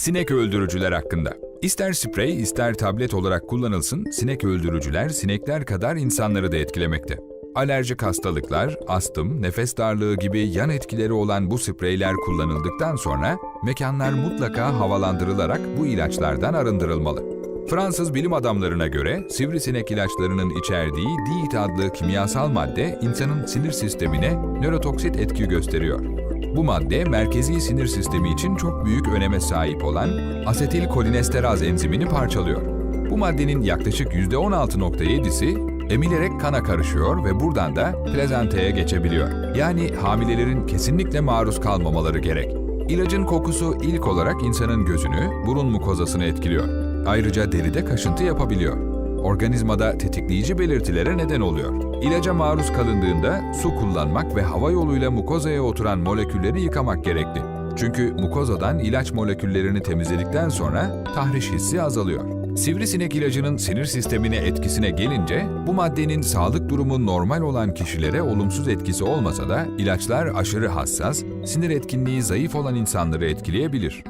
Sinek öldürücüler hakkında. İster sprey ister tablet olarak kullanılsın, sinek öldürücüler sinekler kadar insanları da etkilemekte. Alerjik hastalıklar, astım, nefes darlığı gibi yan etkileri olan bu spreyler kullanıldıktan sonra mekanlar mutlaka havalandırılarak bu ilaçlardan arındırılmalı. Fransız bilim adamlarına göre sivrisinek ilaçlarının içerdiği DEET adlı kimyasal madde insanın sinir sistemine nörotoksit etki gösteriyor. Bu madde merkezi sinir sistemi için çok büyük öneme sahip olan asetilkolinesteraz enzimini parçalıyor. Bu maddenin yaklaşık %16.7'si emilerek kana karışıyor ve buradan da plazentaya geçebiliyor. Yani hamilelerin kesinlikle maruz kalmamaları gerek. İlacın kokusu ilk olarak insanın gözünü, burun mukozasını etkiliyor. Ayrıca deride kaşıntı yapabiliyor. Organizmada tetikleyici belirtilere neden oluyor. İlaca maruz kalındığında su kullanmak ve hava yoluyla mukozaya oturan molekülleri yıkamak gerekli. Çünkü mukozadan ilaç moleküllerini temizledikten sonra tahriş hissi azalıyor. Sivrisinek ilacının sinir sistemine etkisine gelince bu maddenin sağlık durumu normal olan kişilere olumsuz etkisi olmasa da ilaçlar aşırı hassas, sinir etkinliği zayıf olan insanları etkileyebilir.